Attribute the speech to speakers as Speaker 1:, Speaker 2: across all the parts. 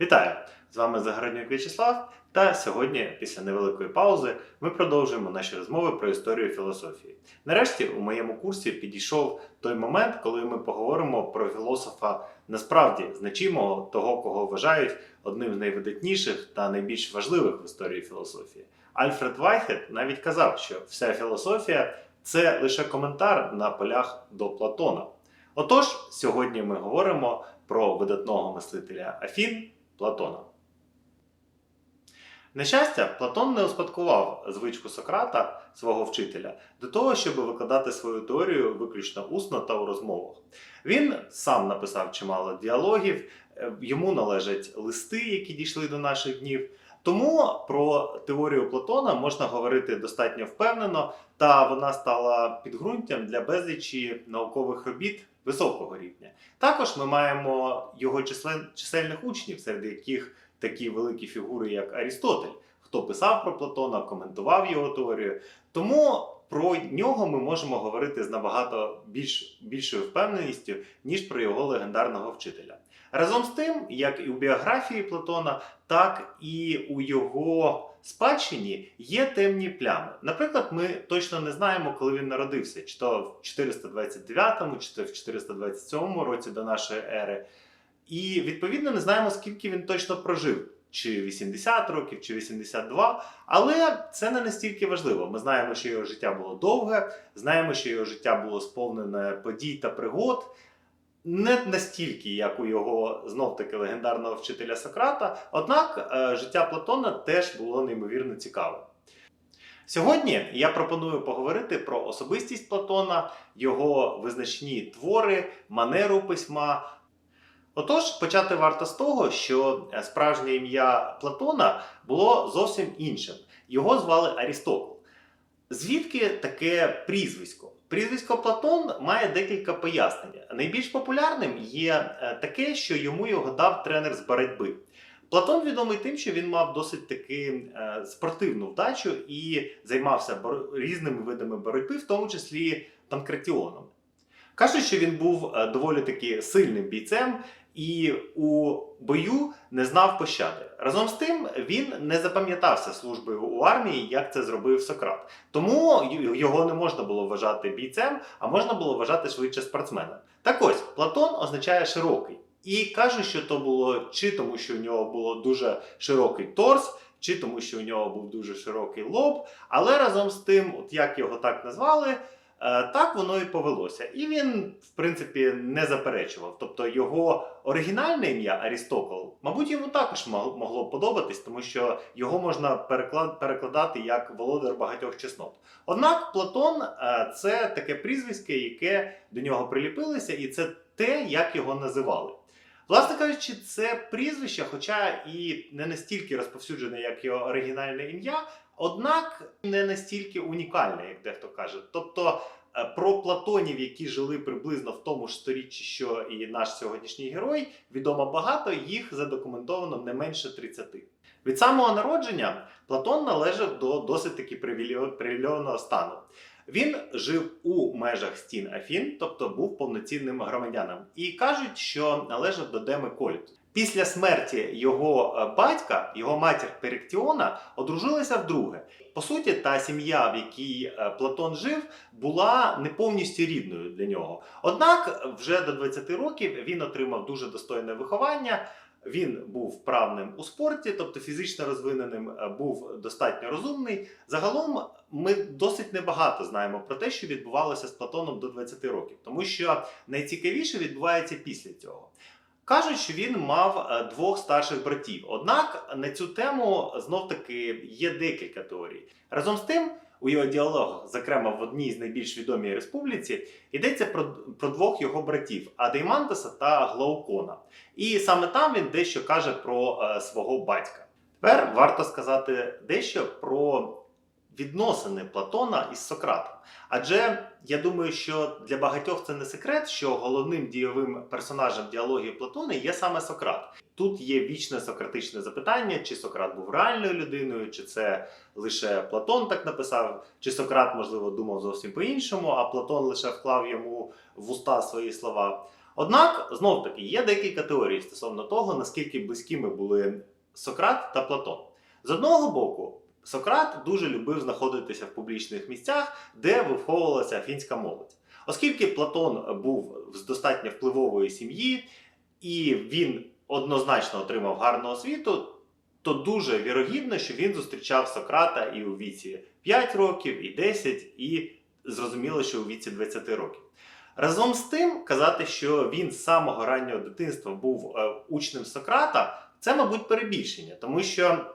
Speaker 1: Вітаю! З вами Загороднюк В'ячеслав. Та сьогодні, після невеликої паузи, ми продовжуємо наші розмови про історію філософії. Нарешті, у моєму курсі підійшов той момент, коли ми поговоримо про філософа насправді значимого, того, кого вважають одним з найвидатніших та найбільш важливих в історії філософії. Альфред Вайхет навіть казав, що вся філософія це лише коментар на полях до Платона. Отож, сьогодні ми говоримо про видатного мислителя Афін Платона. На щастя, Платон не успадкував звичку Сократа, свого вчителя, до того, щоб викладати свою теорію виключно усно та у розмовах. Він сам написав чимало діалогів, е, йому належать листи, які дійшли до наших днів. Тому про теорію Платона можна говорити достатньо впевнено, та вона стала підґрунтям для безлічі наукових робіт високого рівня. Також ми маємо його числен- чисельних учнів, серед яких такі великі фігури, як Арістотель, хто писав про Платона, коментував його теорію. Тому про нього ми можемо говорити з набагато більш, більшою впевненістю, ніж про його легендарного вчителя. Разом з тим, як і у біографії Платона, так і у його спадщині є темні плями. Наприклад, ми точно не знаємо, коли він народився, чи то в 429, чи то в 427 році до нашої ери. І відповідно не знаємо, скільки він точно прожив. Чи 80 років, чи 82, але це не настільки важливо. Ми знаємо, що його життя було довге, знаємо, що його життя було сповнене подій та пригод, не настільки, як у його знов-таки легендарного вчителя Сократа. Однак е, життя Платона теж було неймовірно цікаве. Сьогодні я пропоную поговорити про особистість Платона, його визначні твори, манеру письма. Отож, почати варто з того, що справжнє ім'я Платона було зовсім іншим. Його звали Арістотл. Звідки таке прізвисько? Прізвисько Платон має декілька пояснень. Найбільш популярним є е, таке, що йому його дав тренер з боротьби. Платон відомий тим, що він мав досить таки е, спортивну вдачу і займався різними видами боротьби, в тому числі панкратіоном. Кажуть, що він був е, доволі таки сильним бійцем і у бою не знав пощади. Разом з тим він не запам'ятався службою у армії, як це зробив Сократ. Тому його не можна було вважати бійцем, а можна було вважати швидше спортсменом. Так ось Платон означає широкий. І кажуть, що то було чи тому, що у нього було дуже широкий торс, чи тому, що у нього був дуже широкий лоб. Але разом з тим, от як його так назвали, так воно і повелося. І він, в принципі, не заперечував. Тобто його оригінальне ім'я Арістокл, мабуть, йому також мог- могло подобатись, тому що його можна перекладати як володар багатьох чеснот. Однак Платон е, це таке прізвисько, яке до нього приліпилося, і це те, як його називали. Власне кажучи, це прізвище, хоча і не настільки розповсюджене, як його оригінальне ім'я, однак не настільки унікальне, як дехто каже. Тобто е, про платонів, які жили приблизно в тому ж сторіччі, що і наш сьогоднішній герой, відомо багато, їх задокументовано не менше 30. Від самого народження Платон належав до досить таки привілейованого стану. Він жив у межах стін Афін, тобто був повноцінним громадянином, і кажуть, що належав до Деми Коліту. Після смерті його е, батька, його матір Перектіона, одружилася вдруге. По суті, та сім'я, в якій е, Платон жив, була не повністю рідною для нього. Однак, вже до 20 років він отримав дуже достойне виховання. Він був вправним у спорті, тобто фізично розвиненим, е, був достатньо розумний. Загалом ми досить небагато знаємо про те, що відбувалося з Платоном до 20 років, тому що найцікавіше відбувається після цього. Кажуть, що він мав е, двох старших братів. Однак на цю тему знов таки є декілька теорій. Разом з тим, у його діалогах, зокрема в одній з найбільш відомій республіці, йдеться про, про двох його братів Адеймантеса та Глаукона. І саме там він дещо каже про е, свого батька. Тепер варто сказати дещо про відносини Платона із Сократом. Адже я думаю, що для багатьох це не секрет, що головним дійовим персонажем діалогії Платона є саме Сократ. Тут є вічне сократичне запитання, чи Сократ був реальною людиною, чи це лише Платон так написав, чи Сократ, можливо, думав зовсім по-іншому, а Платон лише вклав йому в уста свої слова. Однак, знов таки, є декілька теорій стосовно того, наскільки близькими були Сократ та Платон. З одного боку, Сократ дуже любив знаходитися в публічних місцях, де виховувалася афінська молодь. Оскільки Платон був з достатньо впливової сім'ї, і він однозначно отримав гарну освіту, то дуже вірогідно, що він зустрічав Сократа і у віці 5 років, і 10, і зрозуміло, що у віці 20 років. Разом з тим, казати, що він з самого раннього дитинства був е, учнем Сократа, це, мабуть, перебільшення, тому що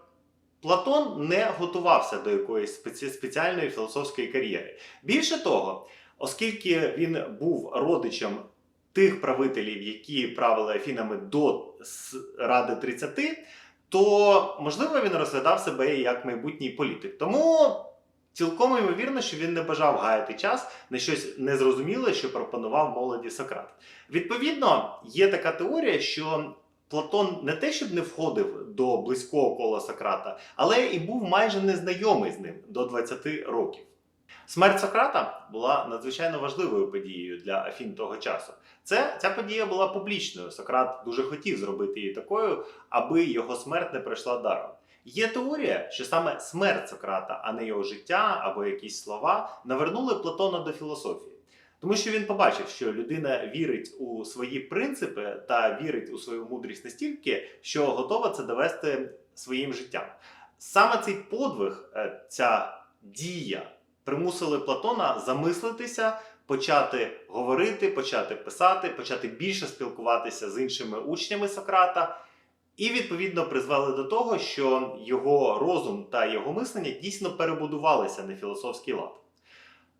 Speaker 1: Платон не готувався до якоїсь спеці- спеціальної філософської кар'єри. Більше того, оскільки він був родичем тих правителів, які правили Афінами до Ради 30, то можливо він розглядав себе як майбутній політик. Тому цілком ймовірно, що він не бажав гаяти час на щось незрозуміле, що пропонував молоді Сократ. Відповідно, є така теорія, що Платон не те, щоб не входив до близького кола Сократа, але і був майже незнайомий з ним до 20 років. Смерть Сократа була надзвичайно важливою подією для Афін того часу. Це ця подія була публічною. Сократ дуже хотів зробити її такою, аби його смерть не пройшла даром. Є теорія, що саме смерть Сократа, а не його життя або якісь слова, навернули Платона до філософії. Тому що він побачив, що людина вірить у свої принципи та вірить у свою мудрість настільки, що готова це довести своїм життям. Саме цей подвиг, е, ця дія примусили Платона замислитися, почати говорити, почати писати, почати більше спілкуватися з іншими учнями Сократа. І відповідно призвели до того, що його розум та його мислення дійсно перебудувалися на філософський лад.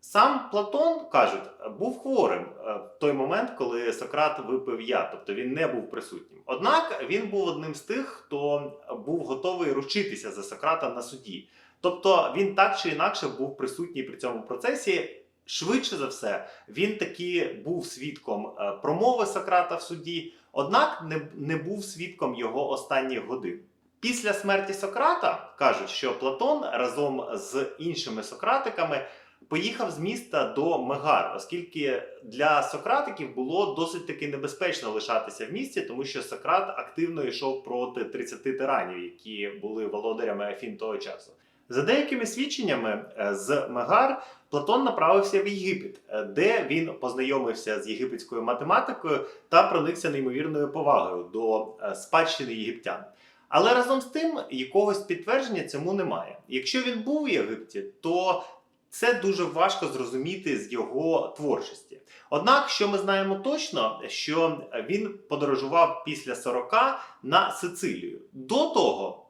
Speaker 1: Сам Платон, кажуть, був хворим е, в той момент, коли Сократ випив я, тобто він не був присутнім. Однак він був одним з тих, хто був готовий ручитися за Сократа на суді. Тобто він так чи інакше був присутній при цьому процесі. Швидше за все, він таки був свідком е, промови Сократа в суді, однак не, не був свідком його останніх годин. Після смерті Сократа кажуть, що Платон разом з іншими сократиками поїхав з міста до Мегар, оскільки для сократиків було досить таки небезпечно лишатися в місті, тому що Сократ активно йшов проти 30 тиранів, які були володарями Афін того часу. За деякими свідченнями е, з Мегар Платон направився в Єгипет, е, де він познайомився з єгипетською математикою та проникся неймовірною повагою до е, спадщини єгиптян. Але разом з тим якогось підтвердження цьому немає. Якщо він був у Єгипті, то це дуже важко зрозуміти з його творчості. Однак, що ми знаємо точно, що він подорожував після 40 на Сицилію. До того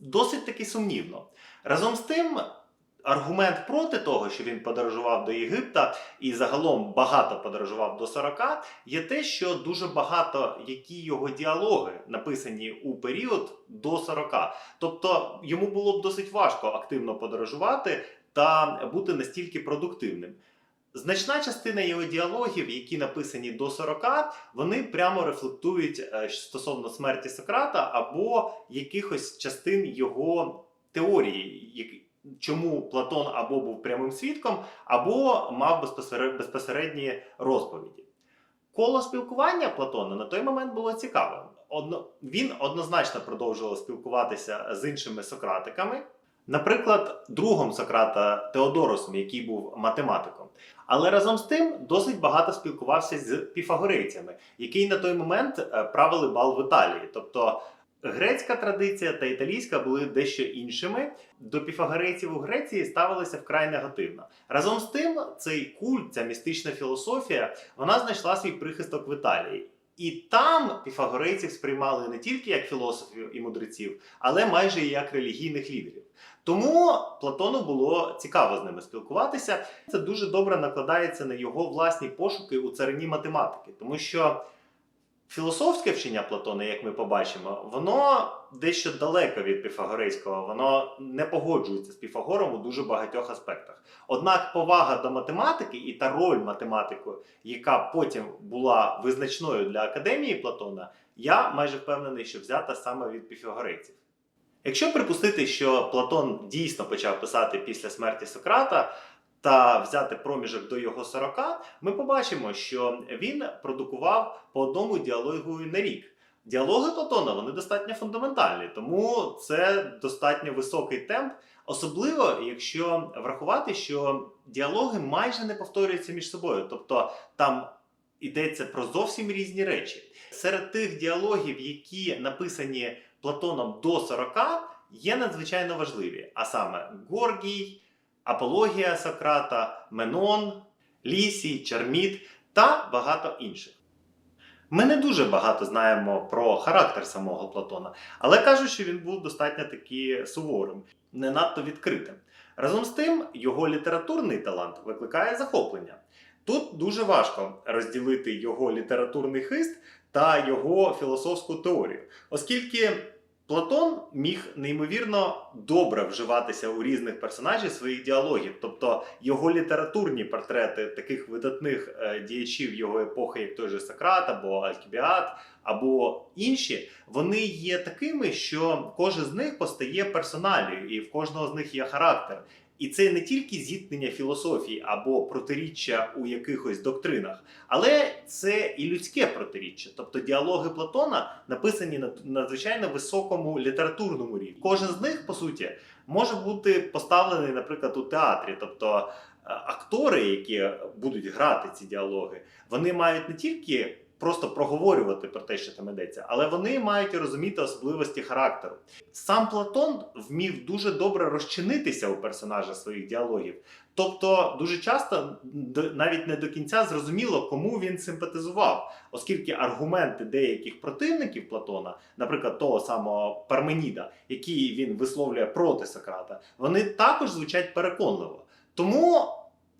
Speaker 1: досить таки сумнівно. Разом з тим, аргумент проти того, що він подорожував до Єгипта і загалом багато подорожував до 40, є те, що дуже багато які його діалоги написані у період до 40. Тобто йому було б досить важко активно подорожувати та бути настільки продуктивним. Значна частина його діалогів, які написані до 40, вони прямо рефлектують е, стосовно смерті Сократа або якихось частин його теорії, чому Платон або був прямим свідком, або мав безпосередні розповіді. Коло спілкування Платона на той момент було цікавим. Він однозначно продовжував спілкуватися з іншими сократиками, наприклад, другом Сократа Теодоросом, який був математиком. Але разом з тим досить багато спілкувався з піфагорейцями, які на той момент е, правили бал в Італії. Тобто грецька традиція та італійська були дещо іншими. До піфагорейців у Греції ставилися вкрай негативно. Разом з тим, цей культ, ця містична філософія, вона знайшла свій прихисток в Італії. І там піфагорейців сприймали не тільки як філософів і мудреців, але майже і як релігійних лідерів. Тому Платону було цікаво з ними спілкуватися. Це дуже добре накладається на його власні пошуки у царині математики, тому що філософське вчення Платона, як ми побачимо, воно дещо далеко від піфагорейського, воно не погоджується з Піфагором у дуже багатьох аспектах. Однак повага до математики і та роль математики, яка потім була визначною для академії Платона, я майже впевнений, що взята саме від піфагорейців. Якщо припустити, що Платон дійсно почав писати після смерті Сократа, та взяти проміжок до його 40, ми побачимо, що він продукував по одному діалогу на рік. Діалоги Платона вони достатньо фундаментальні, тому це достатньо високий темп, особливо якщо врахувати, що діалоги майже не повторюються між собою, тобто там йдеться про зовсім різні речі. Серед тих діалогів, які написані Платоном до 40, є надзвичайно важливі, а саме Горгій, Апологія Сократа, Менон, Лісій, Черміт та багато інших. Ми не дуже багато знаємо про характер самого Платона, але кажуть, що він був достатньо таки суворим, не надто відкритим. Разом з тим, його літературний талант викликає захоплення. Тут дуже важко розділити його літературний хист та його філософську теорію, оскільки Платон міг неймовірно добре вживатися у різних персонажів своїх діалогів, тобто його літературні портрети таких видатних е, діячів його епохи, як той же Сократ або Алькібіат, або інші, вони є такими, що кожен з них постає персоналію, і в кожного з них є характер. І це не тільки зіткнення філософії або протиріччя у якихось доктринах, але це і людське протиріччя. Тобто діалоги Платона написані на надзвичайно високому літературному рівні. Кожен з них, по суті, може бути поставлений, наприклад, у театрі. Тобто е, актори, які будуть грати ці діалоги, вони мають не тільки просто проговорювати про те, що там йдеться, але вони мають розуміти особливості характеру. Сам Платон вмів дуже добре розчинитися у персонажа своїх діалогів. Тобто, дуже часто навіть не до кінця зрозуміло, кому він симпатизував, оскільки аргументи деяких противників Платона, наприклад, того самого Парменіда, який він висловлює проти Сократа, вони також звучать переконливо. Тому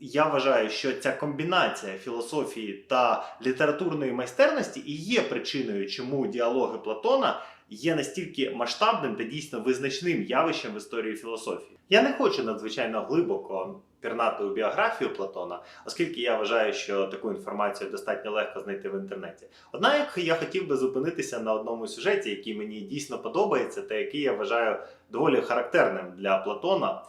Speaker 1: я вважаю, що ця комбінація філософії та літературної майстерності і є причиною, чому діалоги Платона є настільки масштабним та дійсно визначним явищем в історії філософії. Я не хочу надзвичайно глибоко пірнати у біографію Платона, оскільки я вважаю, що таку інформацію достатньо легко знайти в інтернеті. Однак я хотів би зупинитися на одному сюжеті, який мені дійсно подобається, та який я вважаю доволі характерним для Платона.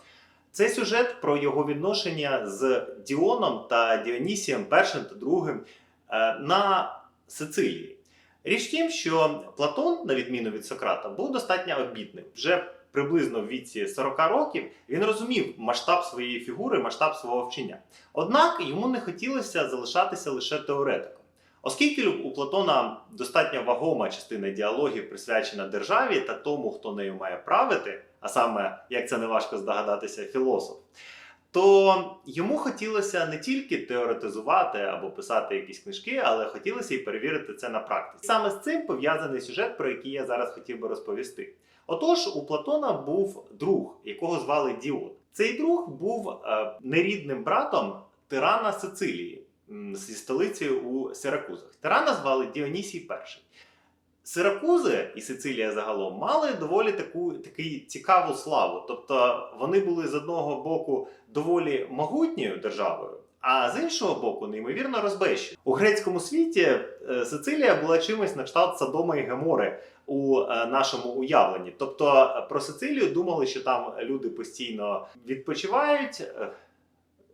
Speaker 1: Це сюжет про його відношення з Діоном та Діонісієм першим та другим е, на Сицилії. Річ в тім, що Платон, на відміну від Сократа, був достатньо обітним. Вже приблизно в віці 40 років він розумів масштаб своєї фігури, масштаб свого вчення. Однак йому не хотілося залишатися лише теоретиком. Оскільки у Платона достатньо вагома частина діалогів присвячена державі та тому, хто нею має правити, а саме, як це не важко здогадатися, філософ, то йому хотілося не тільки теоретизувати або писати якісь книжки, але хотілося і перевірити це на практиці. Саме з цим пов'язаний сюжет, про який я зараз хотів би розповісти. Отож, у Платона був друг, якого звали Діон. Цей друг був е, нерідним братом тирана Сицилії зі столицею у Сиракузах. Тирана звали Діонісій І. Сиракузи і Сицилія загалом мали доволі таку таку цікаву славу. Тобто вони були з одного боку доволі могутньою державою, а з іншого боку, неймовірно розбещені. У грецькому світі е, Сицилія була чимось на кшталт Содома і Гемори у е, нашому уявленні. Тобто е, про Сицилію думали, що там люди постійно відпочивають,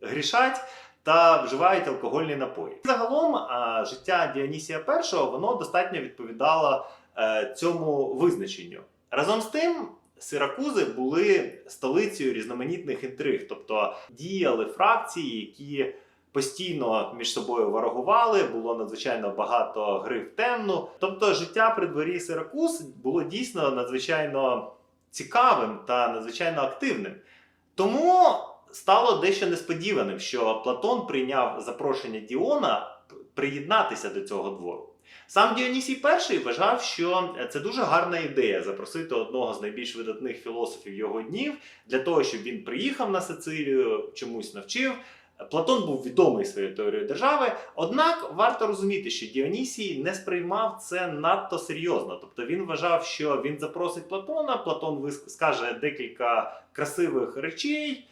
Speaker 1: грішать. Та вживають алкогольні напої. Загалом життя Діонісія І воно достатньо відповідало е, цьому визначенню. Разом з тим, Сиракузи були столицею різноманітних інтриг, тобто діяли фракції, які постійно між собою ворогували, було надзвичайно багато гри в темну. Тобто, життя при дворі Сиракуз було дійсно надзвичайно цікавим та надзвичайно активним. Тому стало дещо несподіваним, що Платон прийняв запрошення Діона приєднатися до цього двору. Сам Діонісій І вважав, що це дуже гарна ідея запросити одного з найбільш видатних філософів його днів для того, щоб він приїхав на Сицилію, чомусь навчив. Платон був відомий своєю теорією держави, однак варто розуміти, що Діонісій не сприймав це надто серйозно. Тобто він вважав, що він запросить Платона, Платон скаже декілька красивих речей,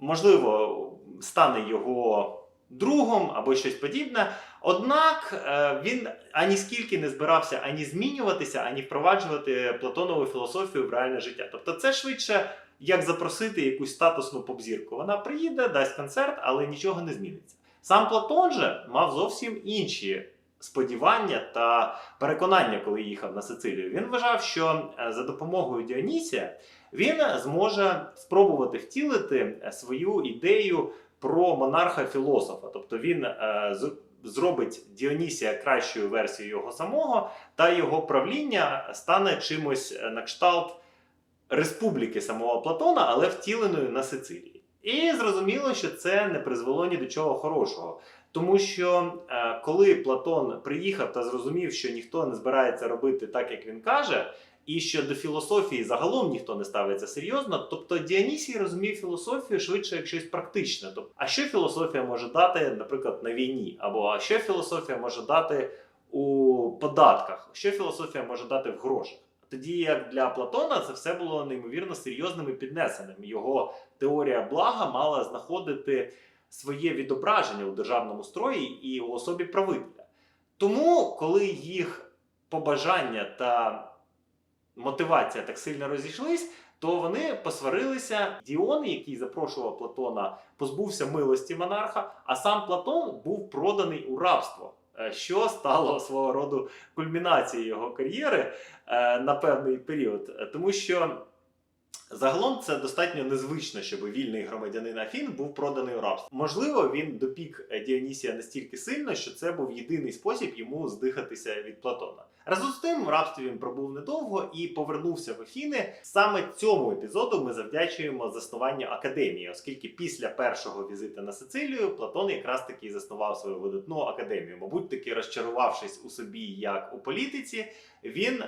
Speaker 1: можливо, стане його другом або щось подібне. Однак е, він ані скільки не збирався ані змінюватися, ані впроваджувати Платонову філософію в реальне життя. Тобто, це швидше як запросити якусь статусну попзірку. Вона приїде, дасть концерт, але нічого не зміниться. Сам Платон же мав зовсім інші сподівання та переконання, коли їхав на Сицилію. Він вважав, що е, за допомогою Діонісія він зможе спробувати втілити е, свою ідею про монарха-філософа. Тобто він е, зробить Діонісія кращою версією його самого, та його правління стане чимось е, на кшталт республіки самого Платона, але втіленою на Сицилії. І зрозуміло, що це не призвело ні до чого хорошого. Тому що коли Платон приїхав та зрозумів, що ніхто не збирається робити так, як він каже, і що до філософії загалом ніхто не ставиться серйозно, тобто Діонісій розумів філософію швидше як щось практичне. Тобто, а що філософія може дати, наприклад, на війні, або а що філософія може дати у податках, що філософія може дати в грошах. Тоді як для Платона це все було неймовірно серйозним і піднесеним. Його теорія блага мала знаходити своє відображення у державному строї і у особі правителя. Тому, коли їх побажання та мотивація так сильно розійшлись, то вони посварилися. Діон, який запрошував Платона, позбувся милості монарха, а сам Платон був проданий у рабство. е, Що стало свого роду кульмінацією його кар'єри е, на певний період, Е, тому що Загалом це достатньо незвично, щоб вільний громадянин Афін був проданий у рабство. Можливо, він допік Діонісія настільки сильно, що це був єдиний спосіб йому здихатися від Платона. Разом з тим, в рабстві він пробув недовго і повернувся в Афіни. Саме цьому епізоду ми завдячуємо заснуванню академії, оскільки після першого візиту на Сицилію Платон якраз таки заснував свою видатну академію. Мабуть, таки розчарувавшись у собі як у політиці, він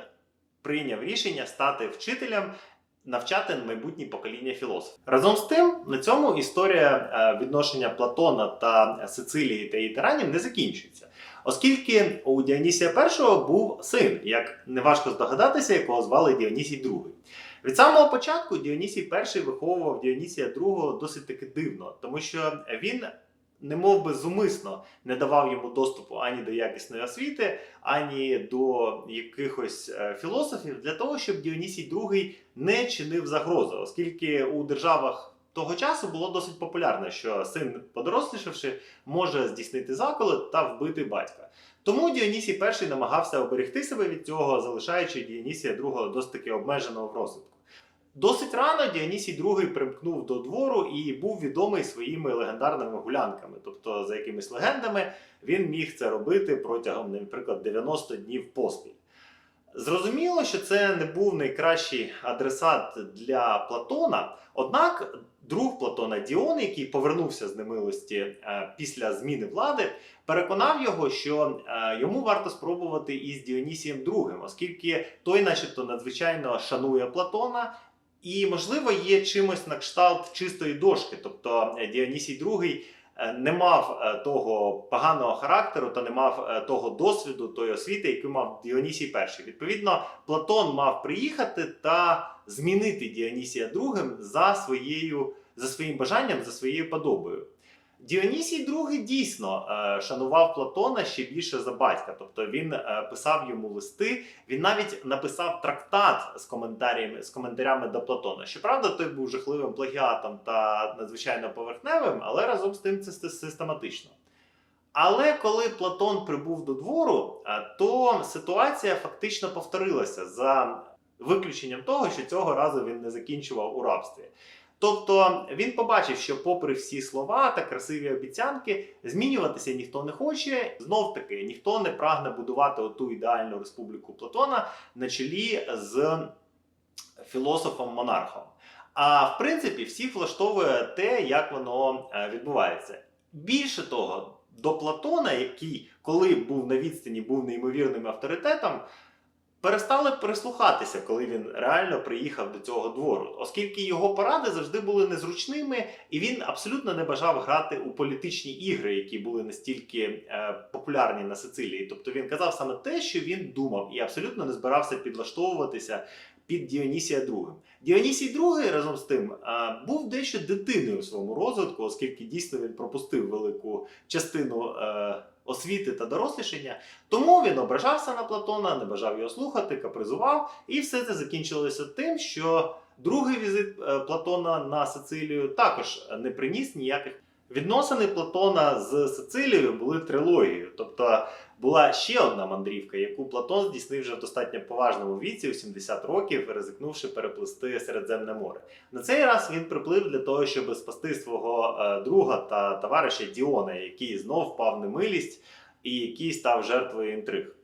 Speaker 1: прийняв рішення стати вчителем навчати майбутнє покоління філософів. Разом з тим, на цьому історія е, відношення Платона та Сицилії та її тиранів не закінчується. Оскільки у Діонісія І був син, як неважко здогадатися, якого звали Діонісій II. Від самого початку Діонісій І виховував Діонісія II досить таки дивно, тому що він не би зумисно не давав йому доступу ані до якісної освіти, ані до якихось е, філософів для того, щоб Діонісій II не чинив загрози, оскільки у державах того часу було досить популярно, що син, подорослішавши, може здійснити заколот та вбити батька. Тому Діонісій І намагався оберегти себе від цього, залишаючи Діонісія II досить таки обмеженого розвитку. Досить рано Діонісій II примкнув до двору і був відомий своїми легендарними гулянками. Тобто, за якимись легендами, він міг це робити протягом, наприклад, 90 днів поспіль. Зрозуміло, що це не був найкращий адресат для Платона, однак друг Платона Діон, який повернувся з немилості е, після зміни влади, переконав його, що е, йому варто спробувати із Діонісієм II, оскільки той, начебто, надзвичайно шанує Платона. І, можливо, є чимось на кшталт чистої дошки. Тобто е, Діонісій II е, не мав е, того поганого характеру та не мав того досвіду, тої освіти, яку мав Діонісій І. Відповідно, Платон мав приїхати та змінити Діонісія II за, своєю, за своїм бажанням, за своєю подобою. Діонісій II дійсно е, шанував Платона ще більше за батька, тобто він е, писав йому листи, він навіть написав трактат з коментарями з коментарями до Платона. Щоправда, той був жахливим плагіатом та надзвичайно поверхневим, але разом з тим це систематично. Але коли Платон прибув до двору, е, то ситуація фактично повторилася за виключенням того, що цього разу він не закінчував у рабстві. Тобто він побачив, що, попри всі слова та красиві обіцянки, змінюватися ніхто не хоче. Знов таки, ніхто не прагне будувати оту ідеальну республіку Платона на чолі з філософом-монархом. А в принципі, всіх влаштовує те, як воно е, відбувається. Більше того, до Платона, який, коли був на відстані, був неймовірним авторитетом, перестали прислухатися, коли він реально приїхав до цього двору, оскільки його поради завжди були незручними, і він абсолютно не бажав грати у політичні ігри, які були настільки е, популярні на Сицилії. Тобто він казав саме те, що він думав, і абсолютно не збирався підлаштовуватися під Діонісія II. Діонісій II, разом з тим е, був дещо дитиною у своєму розвитку, оскільки дійсно він пропустив велику частину е, освіти та дорослішання. Тому він ображався на Платона, не бажав його слухати, капризував, і все це закінчилося тим, що другий візит е, Платона на Сицилію також не приніс ніяких. Відносини Платона з Сицилією були трилогією, тобто була ще одна мандрівка, яку Платон здійснив вже в достатньо поважному віці, у 70 років, ризикнувши переплисти Середземне море. На цей раз він приплив для того, щоб спасти свого е, друга та товариша Діона, який знов впав немилість і який став жертвою інтриг.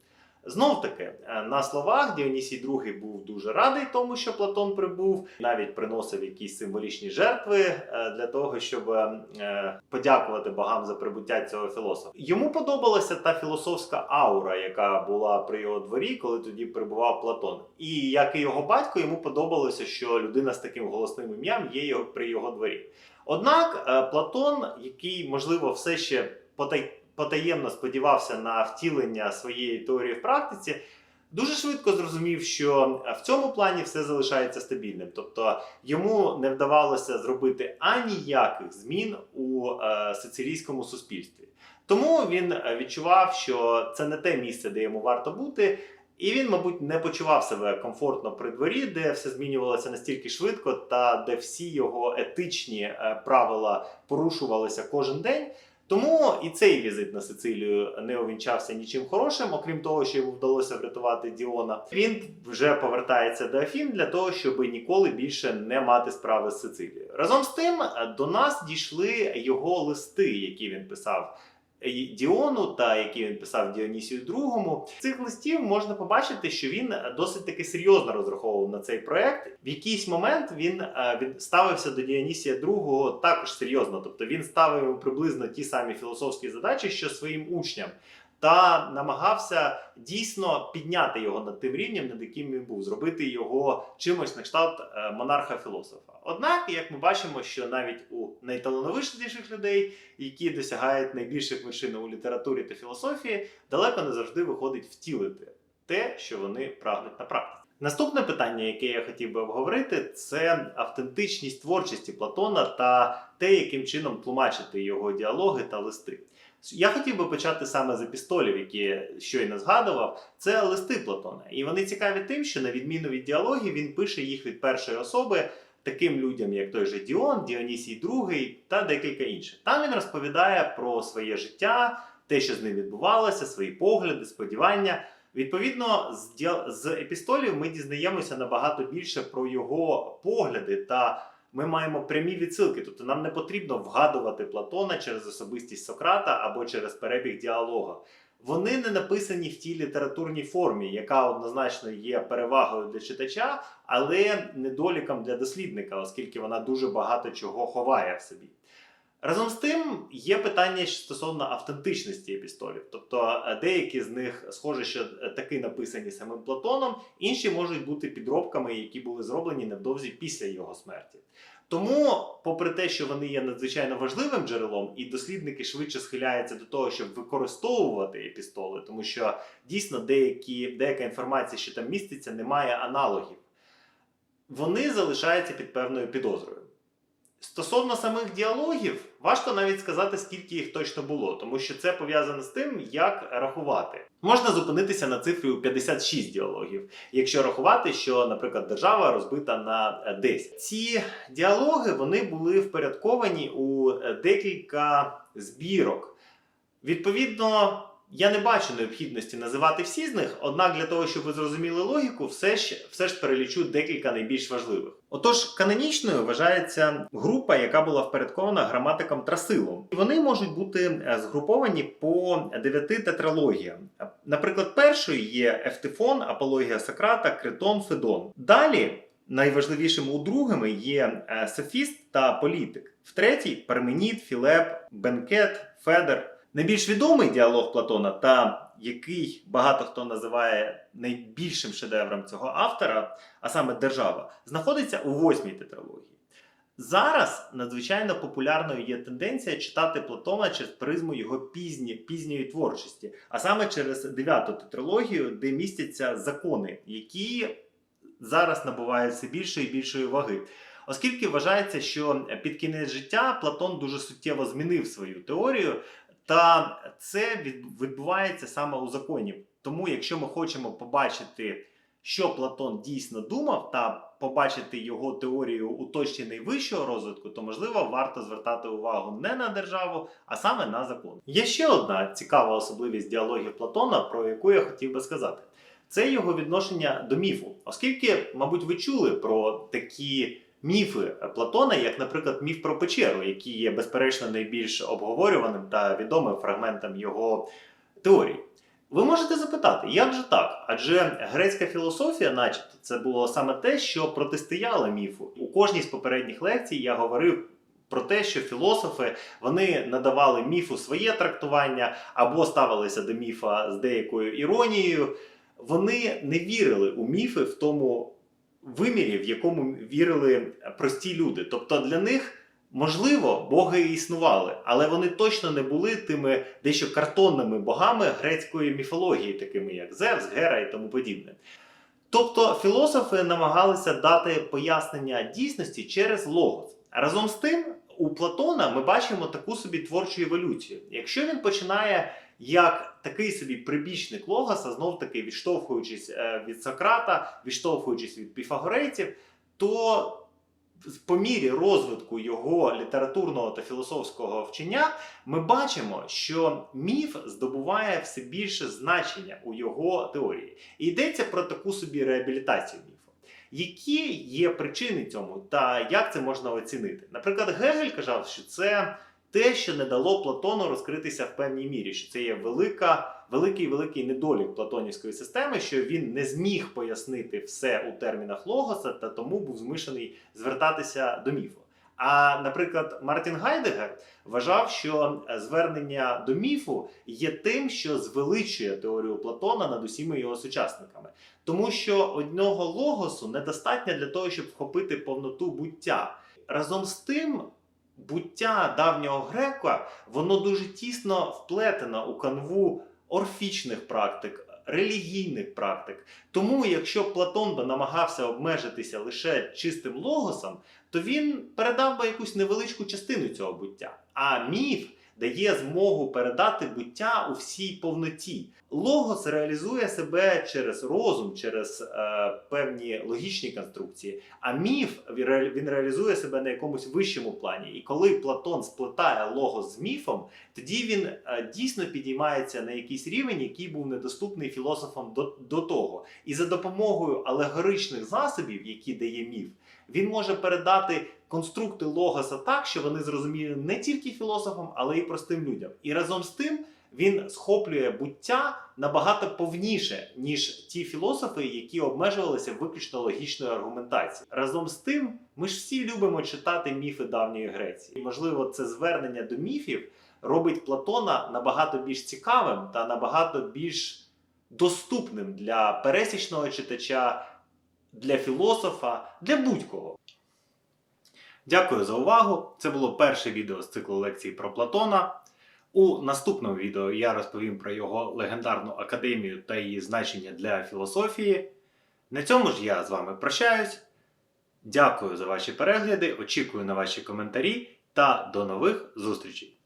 Speaker 1: Знов таки, е, на словах Діонісій II був дуже радий тому, що Платон прибув, навіть приносив якісь символічні жертви е, для того, щоб е, подякувати богам за прибуття цього філософа. Йому подобалася та філософська аура, яка була при його дворі, коли тоді прибував Платон. І як і його батько, йому подобалося, що людина з таким голосним ім'ям є його при його дворі. Однак Платон, який можливо все ще потай потаємно сподівався на втілення своєї теорії в практиці, дуже швидко зрозумів, що в цьому плані все залишається стабільним. Тобто йому не вдавалося зробити аніяких змін у е, сицилійському суспільстві. Тому він е, відчував, що це не те місце, де йому варто бути. І він, мабуть, не почував себе комфортно при дворі, де все змінювалося настільки швидко, та де всі його етичні е, правила порушувалися кожен день. Тому і цей візит на Сицилію не увінчався нічим хорошим, окрім того, що йому вдалося врятувати Діона. Він вже повертається до Афін для того, щоб ніколи більше не мати справи з Сицилією. Разом з тим до нас дійшли його листи, які він писав. Діону та які він писав Діонісію II. Цих листів можна побачити, що він досить таки серйозно розраховував на цей проект. В якийсь момент він е, ставився до Діонісія II також серйозно, тобто він ставив приблизно ті самі філософські задачі, що своїм учням. Та намагався дійсно підняти його над тим рівнем, над яким він був, зробити його чимось на кшталт е, монарха-філософа. Однак, як ми бачимо, що навіть у найталановитіших людей, які досягають найбільших вершин у літературі та філософії, далеко не завжди виходить втілити те, що вони прагнуть на практиці. Наступне питання, яке я хотів би обговорити, це автентичність творчості Платона та те, яким чином тлумачити його діалоги та листи. Я хотів би почати саме з епістолів, які щойно згадував. Це листи Платона. І вони цікаві тим, що на відміну від діалогів, він пише їх від першої особи таким людям, як той же Діон, Діонісій II та декілька інших. Там він розповідає про своє життя, те, що з ним відбувалося, свої погляди, сподівання. Відповідно, з, епістолів ми дізнаємося набагато більше про його погляди та ми маємо прямі відсилки, тобто нам не потрібно вгадувати Платона через особистість Сократа або через перебіг діалога. Вони не написані в тій літературній формі, яка однозначно є перевагою для читача, але недоліком для дослідника, оскільки вона дуже багато чого ховає в собі. Разом з тим є питання стосовно автентичності епістолів. Тобто е, деякі з них схоже, що е, таки написані самим Платоном, інші можуть бути підробками, які були зроблені невдовзі після його смерті. Тому, попри те, що вони є надзвичайно важливим джерелом, і дослідники швидше схиляються до того, щоб використовувати епістоли, тому що дійсно деякі, деяка інформація, що там міститься, не має аналогів. Вони залишаються під певною підозрою. Стосовно самих діалогів, важко навіть сказати, скільки їх точно було, тому що це пов'язано з тим, як рахувати. Можна зупинитися на цифрі у 56 діалогів, якщо рахувати, що, наприклад, держава розбита на е, 10. Ці діалоги вони були впорядковані у е, декілька збірок. Відповідно, я не бачу необхідності називати всі з них, однак для того, щоб ви зрозуміли логіку, все ж, все ж перелічу декілька найбільш важливих. Отож, канонічною вважається група, яка була впорядкована граматиком Трасилом. І вони можуть бути е, згруповані по дев'яти тетралогіям. Наприклад, першою є Ефтифон, Апологія Сократа, Критон, Федон. Далі. Найважливішими у другими є е, Софіст та Політик. В третій Парменід, Філеп, Бенкет, Федер. Найбільш відомий діалог Платона, та який багато хто називає найбільшим шедевром цього автора, а саме держава, знаходиться у восьмій тетралогії. Зараз надзвичайно популярною є тенденція читати Платона через призму його пізні, пізньої творчості, а саме через дев'яту тетралогію, де містяться закони, які зараз набувають все більшої і більшої ваги. Оскільки вважається, що під кінець життя Платон дуже суттєво змінив свою теорію, Та це відбувається саме у законі. Тому, якщо ми хочемо побачити, що Платон дійсно думав, та побачити його теорію уточнений вищого розвитку, то можливо варто звертати увагу не на державу, а саме на закон. Є ще одна цікава особливість діалогів Платона, про яку я хотів би сказати. Це його відношення до міфу, оскільки, мабуть, ви чули про такі міфи Платона, як, наприклад, міф про печеру, який є безперечно найбільш обговорюваним та відомим фрагментом його теорії. Ви можете запитати, як же так? Адже грецька філософія, начебто, це було саме те, що протистояло міфу. У кожній з попередніх лекцій я говорив про те, що філософи вони надавали міфу своє трактування або ставилися до міфа з деякою іронією. Вони не вірили у міфи в тому вимірі, в якому вірили прості люди. Тобто для них. Можливо, боги і існували, але вони точно не були тими дещо картонними богами грецької міфології, такими як Зевс, Гера і тому подібне. Тобто філософи намагалися дати пояснення дійсності через логос. Разом з тим, у Платона ми бачимо таку собі творчу еволюцію. Якщо він починає як такий собі прибічник логоса, знов таки відштовхуючись е, від Сократа, відштовхуючись від піфагорейців, то по мірі розвитку його літературного та філософського вчення ми бачимо, що міф здобуває все більше значення у його теорії. І йдеться про таку собі реабілітацію міфу. Які є причини цьому, та як це можна оцінити? Наприклад, Гегель казав, що це те, що не дало Платону розкритися в певній мірі, що це є велика, великий великий недолік платонівської системи, що він не зміг пояснити все у термінах логоса, та тому був змушений звертатися до міфу. А, наприклад, Мартін Гайдегер вважав, що звернення до міфу є тим, що звеличує теорію Платона над усіма його сучасниками. Тому що одного логосу недостатньо для того, щоб вхопити повноту буття. Разом з тим, буття давнього грека воно дуже тісно вплетено у канву орфічних практик, релігійних практик. Тому, якщо Платон би намагався обмежитися лише чистим логосом, то він передав би якусь невеличку частину цього буття. А міф дає змогу передати буття у всій повноті. Логос реалізує себе через розум, через е, певні логічні конструкції. А міф він реалізує себе на якомусь вищому плані. І коли Платон сплетає логос з міфом, тоді він е, дійсно підіймається на якийсь рівень, який був недоступний філософам до, до того. І за допомогою алегоричних засобів, які дає міф, він може передати конструкти логоса так, що вони зрозуміли не тільки філософам, але й простим людям. І разом з тим він схоплює буття набагато повніше, ніж ті філософи, які обмежувалися виключно логічною аргументацією. Разом з тим, ми ж всі любимо читати міфи давньої Греції. І, можливо, це звернення до міфів робить Платона набагато більш цікавим та набагато більш доступним для пересічного читача, для філософа, для будь-кого. Дякую за увагу. Це було перше відео з циклу лекцій про Платона. У наступному відео я розповім про його легендарну академію та її значення для філософії. На цьому ж я з вами прощаюсь. Дякую за ваші перегляди, очікую на ваші коментарі та до нових зустрічей!